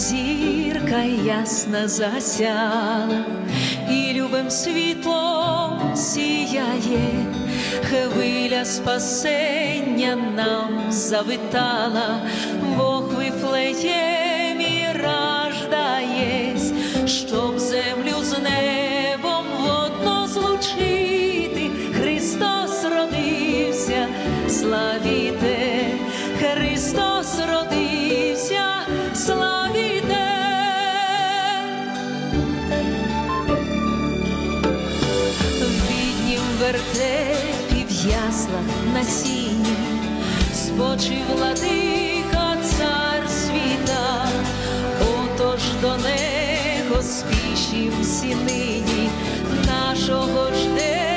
зірка ясна засяла, і любим світлом сіяє, хвиля спасення нам завитала, Бог вифлеємі раждаєсь, щоб землю з небом водно злучити, Христос родився, славіте, Христос вертепі в яслах насіння спочив владика цар світа, отож до нього спішім всі нині, нашого жде